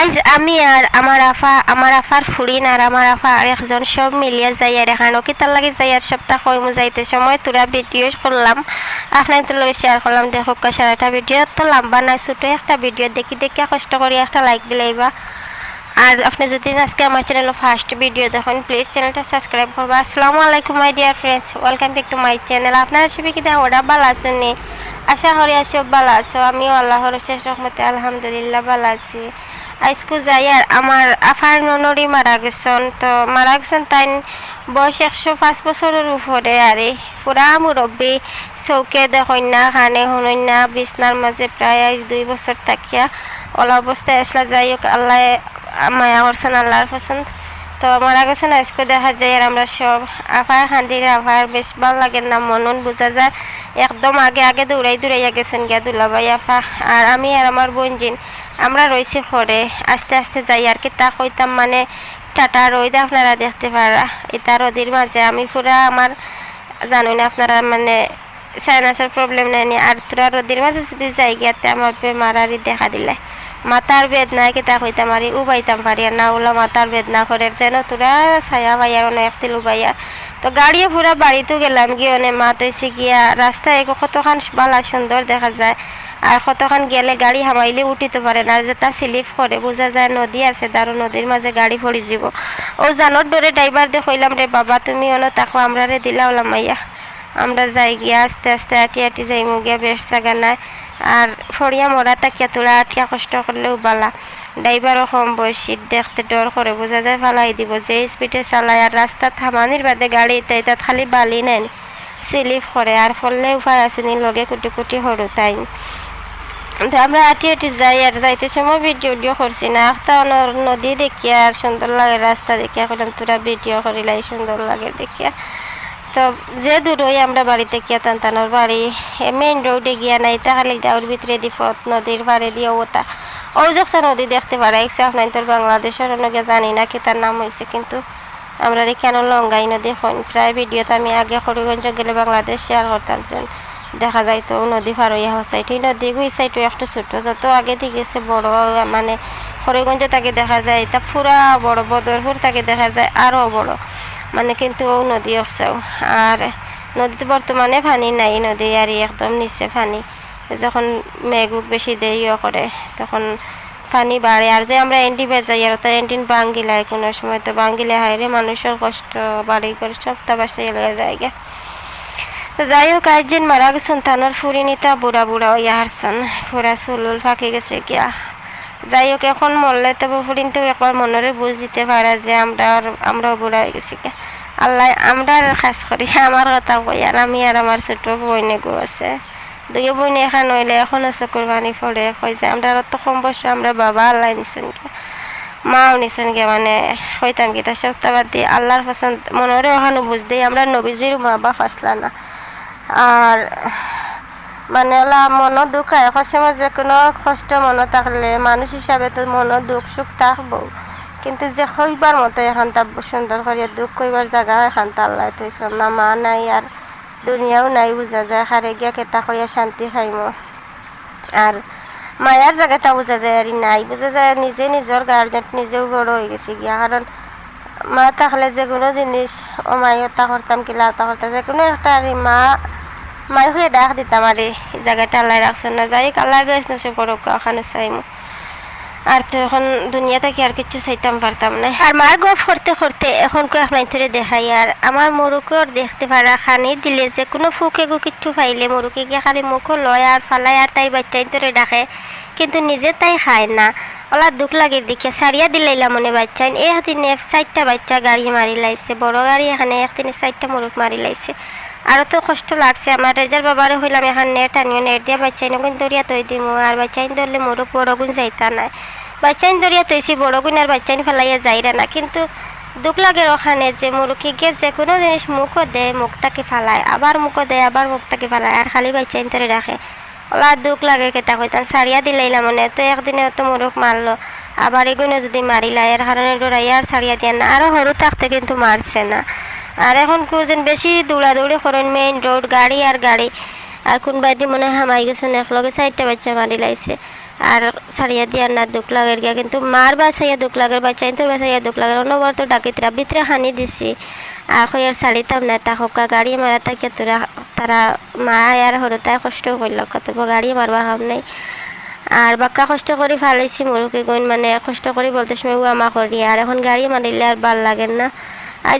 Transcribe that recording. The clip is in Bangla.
আজ আমি আর আমার আফা, আমার আফার ফুরিন আর আমার আফা আর একজন সব মিলিয়ে যাই আর এখন কি তার লাগে যাই আর সপ্তাহ কইমু যাইতে? সময় তোরা ভিডিও করলাম। আপনার তোর লগে শেয়ার করলাম। দেখো সারাটা ভিডিও তো লাম্বা নাই ছোটো একটা ভিডিও দেখি দেখি কষ্ট করি একটা লাইক দিলেইবা আর আপনি যদি আজকে আমার চ্যানেল ফার্স্ট ভিডিও দেখেন প্লিজ চ্যানেলটা সাবস্ক্রাইব করবা। আসসালামু আলাইকুম my dear friends welcome back to my channel আপনারা সবাই কি ওরা ভালো আছেন নি? আশা করি সব ভালো আছো। আমিও আল্লাহর শেষ রহমতে, আলহামদুলিল্লাহ, ভালো আছি। আজকু যাই, আর আমার আফার ননরি মারা গেছেন। তো মারা গেছেন তাই বয়স একশো পাঁচ বছরের উপরে, আরে পুরা মুরব্বী। চৌকে দেখেন না খানে শুনেন না, বিছনার মাঝে প্রায় আজ দুই বছর থাকিয়া। ওলা অবস্থায় আসলা, যাই হোক, আল্লাহ মায়া করছেন আল্লাহর পছন্দ। তো মারা গেছেন আজকে দেখা যায় আর আমরা সব আফার খান্দির আফার বেশ ভালো লাগে না, মনন বোঝা যায়। একদম আগে আগে দৌড়াই, দৌড়াইয়া গেছেন গিয়া দুলাভাই আফা আর আমি আর আমার বোনজিন আমরা রয়েছি ঘরে আস্তে আস্তে যাই। আর কি তা কইতাম মানে টাটা রোদ আপনারা দেখতে পারা। এটা রোদের মাঝে আমি পুরা আমার, জানুন আপনারা মানে সাইনাসের প্রবলেম নেয়নি। আর তোরা রোদের মাঝে যদি যাই গিয়াতে আমার বেমারারি দেখা দিলে, মাথার বেদনা কেতা কইতাম আরি, উবাইতাম পারি না, ওলা মাথার বেদনা করে যেন তোরা ছায়া ভাইয়া অনেক একতিল উবাইয়া। তো গাড়িয়ে পুরা বাড়িতে গেলাম গিয়ে অনেক মা তৈছে গিয়া, রাস্তায় কতখান বালা সুন্দর দেখা যায়। আর কতখান গেলে গাড়ি হামাইলে উঠিতে পারে না যেটা স্লিপ করে, বোঝা যায় নদী আছে দারু নদীর মাঝে গাড়ি পড়ি যাব। ও জানোর ডরে ড্রাইভার দিয়ে কইলাম রে বাবা, তুমি অন তাকো আমরা রে দিলা ওলাম মাইয়া। আমরা যাই গিয়া আস্তে আস্তে আটি আটি যাই গিয়া বেশ জায়গা নাই। আর ফড়িয়া মরা তাকিয়া তোরা আঠিয়া কষ্ট করলেও বালা। ড্রাইভারও কম বয়সী, দেখতে ডর করে। বোঝা যায় ফালাই দিব। যে স্পিডে চালায় আর রাস্তা থামানির বাদে গাড়ি তাই তাত খালি বালি নেন। স্লিপ করে। আর ফললে উপায় আসেনি, লগে কুটি কুটি সরু তাই। তো আমরা আটি আটি যাই আর যাইতে সময় ভিডিও ভিডিও করছি না। একটা নদী দেখিয়া আর সুন্দর লাগে। রাস্তা দেখিয়া করলাম তোরা ভিডিও করিলাই, সুন্দর লাগে দেখিয়া। তো যে দূর হই আমরা বাড়িতে গিয়া তান্তানোর বাড়ি মেইন রোডে গিয়া নাই তাহলে গাঁর ভিতরে দি পথ, নদীর পাড়ে দিয়ে ওটা যাচ্ছে নদী দেখতে পারা একশো আপনার তোর বাংলাদেশের অনেকে জানি না কি তার নাম হয়েছে কিন্তু আমরা কেন লঙ্গাই নদী প্রায় ভিডিওতে আমি আগে হরিগঞ্জ গেলে বাংলাদেশ শেয়ার করতাম দেখা যায় তো নদী পার হইয়া হসাইট এই নদী গুই সাইটও একটু ছোট, যত আগে থেকে গেছে বড় মানে হরিগঞ্জ তাকে দেখা যায়, তা পুরা বড়, বদরপুর তাকে দেখা যায় আরও বড়। মানে কিন্তু নদী অকসাও আর নদীতে বর্তমানে পানি নাই, নদী আর একদম নিচে পানি। যখন মেঘুক বেশি দেরিও করে, তখন পানি বাড়ে। আর যে আমরা এন্টি বেজাই আর তার এন্টিন বাঙ্গিলায়, কোনো সময় তো বাঙ্গিলে হাইরে মানুষের কষ্ট, বাড়ি করে সব তা বাসে লয়ে যায় গে। তো যাই হোক আজ মারা গেছেন, তানোর ফুরি নিতা বুড়া বুড়া হারছন। পুরা চুলুল ফাঁকি গেছে গিয়া। যাই হোক এখন মরলে তো ফুরিন তো একবার মনেরে বুঝ দিতে পারে যে আমরা আমরাও বুড়া হয়ে গেছি আল্লাহ, আমরা আর খাস করি, আমার কথা কই, আর আমি আর আমার ছোট বইনে গো আছে। দুই বইনে এখন হইলে এখনও চকুর পানি পড়ে কই যে আমরা তো কম বয়স আমরা বাবা আল্লাহ নিছুন মাও নিছুন গিয়া মানে কইতাম কি তার সপ্তাহবাদ দিয়ে আল্লাহর পছন্দ মনেরে ওখানে বুঝ দেই, আমরা নবীজির মা বাপ আসলা না। আর মানে ওলা মনো দুঃখ হয়। সময় যে কোনো কষ্ট মনে থাকলে মানুষ হিসাবে তো মনো দুঃখ সুখ থাকব। কিন্তু যে হইবার মতো এখন তা সুন্দর করিয়া দুঃখ কইবার জায়গা এখন তা আল্লাহ তুইছন না মা নাই আর দুনিয়াও নাই, বুঝা যায়। হারে গিয়া কেতা কইয়া শান্তি খাইমো আর মায়ার জায়গাটা বোঝা যায় আর নাই। বোঝা যায় নিজে নিজের গার্জেন নিজেও বড় হয়ে গেছে গিয়া। কারণ মা থাকলে যে কোনো জিনিস ও মাইও তা করতাম কিলা তা করতাম যে কোনো একটা আর মা মাই হয়ে ডাক দিতাম এই জায়গাটা আল্লাহ রাখছেন না, যাই আল্লাহ বেশ না সে বড় ওখানে চাইমু। আর তো এখন দুনিয়া থেকে আর কিছু চাইতাম পারতাম না। আর মার গপ করতে করতে এখন কই আপনার ধরে দেখাই, আর আমার মুরুকেও দেখতে পারা খানি দিলে যে কোনো ফুকে গো কিচ্ছু পাইলে মুরুকে গিয়ে খালি মুখও লয় আর ফালায় আর তাই বাচ্চাই ধরে ডাকে, কিন্তু নিজে তাই খায় না। ওলা দুঃখ লাগে দেখে, সারিয়া দিলাইলাম মনে বাচ্চা হাতিনে চারটা বাচ্চা গাড়ি মারি লাইছে, বড় গাড়ি এখানে একদিনে চারটা মুরুখ মারি লাইছে। আরও তো কষ্ট লাগছে। আমার রেজার বাবারও হইলাম, এখন নেট আনিও, নেট দিয়া বাচ্চাইন গুণ দরিয়া তৈ দিমু, আর বাচ্চাইন ধরলে মোরও বড় গুণ যাইতা নাই বাচ্চাইন দরিয়া তৈছি বড় গুণ আর বাচ্চাইন ফেলাইয়া যাইরা না, কিন্তু দুঃখ লাগে ওখানে যে মুরুখি গিয়ে যে কোনো জিনিস মুখও দেয় মুখটাকে ফেলায়, আবার মুখও দেয় আবার মুখটাকে ফেলায়, আর খালি বাচ্চাইন ধরে রাখে। ওলা দুঃখ লাগে কেতা কইতাম সারিয়া দিলাইলাম মনে, তো একদিনে তো মুরুখ মারলো, আবার এগুলো যদি মারিলাই এর কারণে ডরাইয়া আর সারিয়া দিয়ে না আরও সরু থাকতে কিন্তু মারছে না। আর এখন কুজন বেশি দৌড়াদৌড়ি করেন মেইন রোড গাড়ি আর গাড়ি। আর কোনবাই দি মনে হামাই গেছেন, একলগে চারটা বাচ্চা মারি লাইছে। আর সারিয়া দিয়ার না দুঃখ লাগের গিয়া, কিন্তু মার বাসাইয়া দুঃখ লাগের বাচ্চাই তো বাসাইয়া দুঃখ লাগের অনবর তো ডাকিতরা ভিতরে খানি দিছি। আর কইয়ার সারিতাম না, তা হোকা গাড়ি মারা তাকে তোরা, তারা মা আর হরতাই কষ্ট করল কত গাড়ি মারবার হাম নাই। আর বাক্কা কষ্ট করে ফালাইছি মুরুকি গইন মানে কষ্ট করে বলতে সময় ও আমা করি, আর এখন গাড়ি মারিলে আর ভালো লাগে না। আর